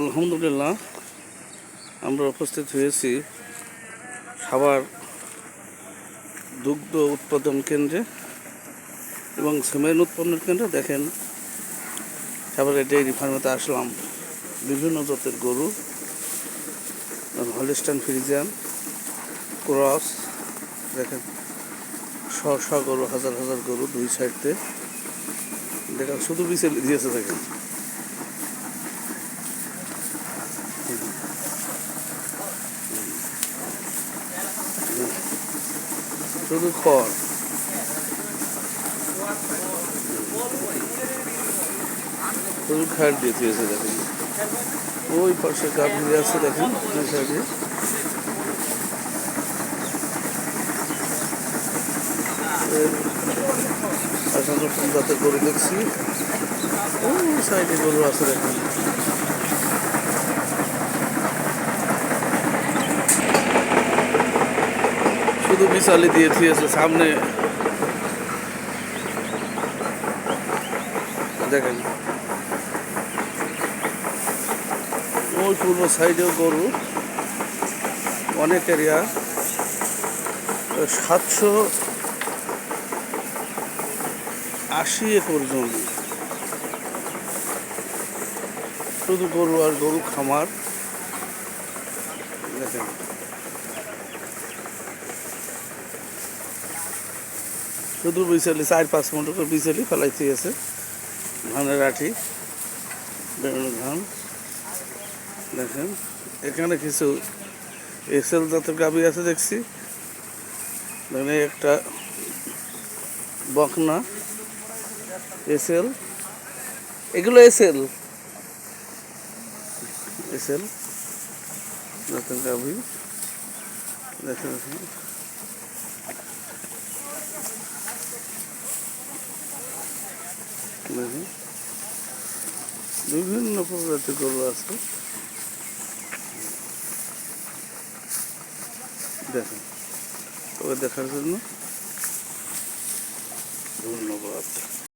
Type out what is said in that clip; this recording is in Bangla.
আলহামদুলিল্লাহ, আমরা উপস্থিত হয়েছি খাবার দুগ্ধ উৎপাদন কেন্দ্রে এবং সিমেন্ট উৎপন্নের কেন্দ্রে দেখেন খাবারের ডেইরি ফার্মেতে আসলাম বিভিন্ন জাতের গরু হলিস্টান ফ্রিজিয়ান ক্রস দেখেন শ শ গরু, হাজার হাজার গরু দুই সাইডতে দেখেন শুধু বিছে দিয়েছে দেখেন। শুধু খড় শুধু খাট দিয়ে দিয়েছে, দেখেন। ওই পাশে গাভী আছে দেখেন দুই সাইডে নতুন জাতের গরু দেখছি, ওই সাইডে গরু আছে, দেখেন। শুধু দিয়ে দিয়েছে সামনে। দেখেন। ওই পূর্ব সাইডেও গরু। অনেক এরিয়া সাতশো আশি একর জমি। শুধু গরু আর গরু খামার। দেখেন। শুধু বিচালি চার পাঁচ মিনিট করে বিচালি ফেলাইতে আছে। ধানের আঠি বেরোনো ধান। দেখেন, এখানে কিছু এসএল জাতের গাবি আছে দেখছি। দেখেন একটা বকনা এসএল এগুলো এসএল এসএল জাতের গাবি দেখেন। দেখেন বিভিন্ন প্রজাতির গরু আছে। দেখেন তবে দেখার জন্য ধন্যবাদ।